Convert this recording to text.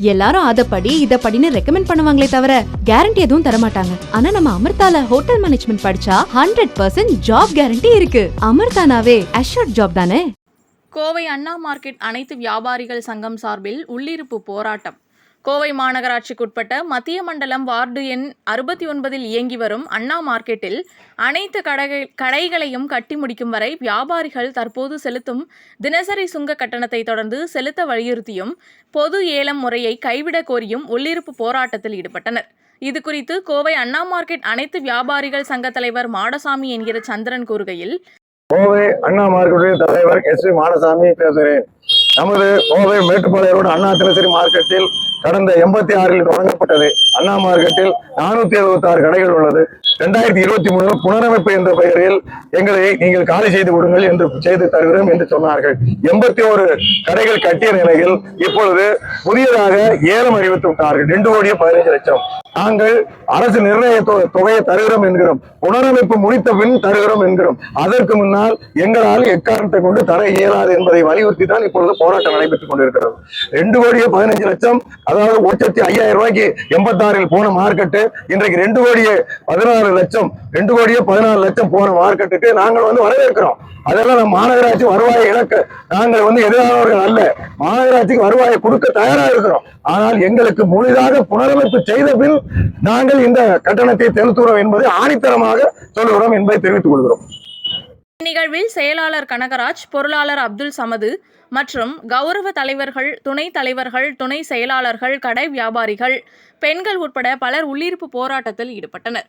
எல்லாரும் அத படி இத இதப்படின்னு ரெக்கமெண்ட் பண்ணுவாங்களே தவிர கேரண்டி எதுவும் தர மாட்டாங்க ஆனா நம்ம அமிர்தால ஹோட்டல் மேனேஜ்மெண்ட் படிச்சா ஹண்ட்ரட் பர்சன்ட் ஜாப் கேரண்டி இருக்கு. அமிர்தானாவே அஷூர்ட் ஜாப் தானே? கோவை அண்ணா மார்க்கெட் அனைத்து வியாபாரிகள் சங்கம் சார்பில் உள்ளிருப்பு போராட்டம். கோவை மாநகராட்சிக்குட்பட்ட மத்திய மண்டலம் வார்டு எண் அறுபத்தி ஒன்பதில் இயங்கி வரும் அண்ணா மார்க்கெட்டில் அனைத்து கடை கடைகளையும் கட்டி முடிக்கும் வரை வியாபாரிகள் தற்போது செலுத்தும் தினசரி சுங்க கட்டணத்தை தொடர்ந்து செலுத்த வலியுறுத்தியும் பொது ஏலம் முறையை கைவிடக் கோரியும் உள்ளிருப்பு போராட்டத்தில் ஈடுபட்டனர். இது குறித்து கோவை அண்ணா மார்க்கெட் அனைத்து வியாபாரிகள் சங்க தலைவர் மாடசாமி என்கிற சந்திரன் கூறுகையில் கோவை அண்ணா மார்க்கெட்டின் தலைவர் எஸ் மாடசாமி பேசுகிறேன். நமது கோவை மேட்டுப்பாளையரோடு அண்ணா தினசரி மார்க்கெட்டில் கடந்த எண்பத்தி ஆறில் தொடங்கப்பட்டது. அண்ணா மார்க்கெட்டில் நானூத்தி எழுபத்தி ஆறு கடைகள் உள்ளது. ரெண்டாயிரத்தி இருபத்தி மூணு புனரமைப்பு என்ற பெயரில் எங்களை நீங்கள் காலி செய்து கொடுங்கள் என்று செய்து தருகிறோம் என்று சொன்னார்கள். எண்பத்தி ஒரு கடைகள் கட்டிய நிலையில் இப்பொழுது புதியதாக ஏலம் அறிவித்து விட்டார்கள். ரெண்டு கோடியே பதினைஞ்சு லட்சம். நாங்கள் அரசு நிர்ணய தொகையை தருகிறோம் என்கிறோம். புனரமைப்பு முடித்த பின் தருகிறோம் என்கிறோம். அதற்கு முன்னால் எங்களால் எக்காரணத்தை கொண்டு தர இயலாது என்பதை வலியுறுத்தி தான் இப்பொழுது போராட்டம் நடைபெற்றுக் கொண்டிருக்கிறது. ரெண்டு கோடியே பதினஞ்சு லட்சம் அதாவது லட்சத்தி ஐயாயிரம் ரூபாய்க்கு எண்பத்தாறில் போன மார்க்கெட்டு இன்றைக்கு ரெண்டு கோடியே பதினாறு லட்சம் ரெண்டு கோடியே பதினாறு லட்சம் போன மார்க்கெட்டுக்கு நாங்கள் வந்து வரவேற்கிறோம். அதெல்லாம் நம்ம மாநகராட்சி வருவாயை இழக்க நாங்கள் வந்து எதிரானவர்கள் அல்ல. மாநகராட்சிக்கு வருவாயை கொடுக்க தயாராக இருக்கிறோம். ஆனால் எங்களுக்கு முழுதாக புனரமைப்பு செய்த பின் நாங்கள் இந்த கட்டணத்தை செலுத்துகிறோம் என்பதை ஆணித்தரமாக சொல்லுகிறோம் என்பதை தெரிவித்துக் கொள்கிறோம். இந்நிகழ்வில் செயலாளர் கனகராஜ் பொருளாளர் அப்துல் சமது மற்றும் கௌரவ தலைவர்கள் துணைத் தலைவர்கள் துணை செயலாளர்கள் கடை வியாபாரிகள் பெண்கள் உட்பட பலர் உள்ளிருப்பு போராட்டத்தில் ஈடுபட்டனர்.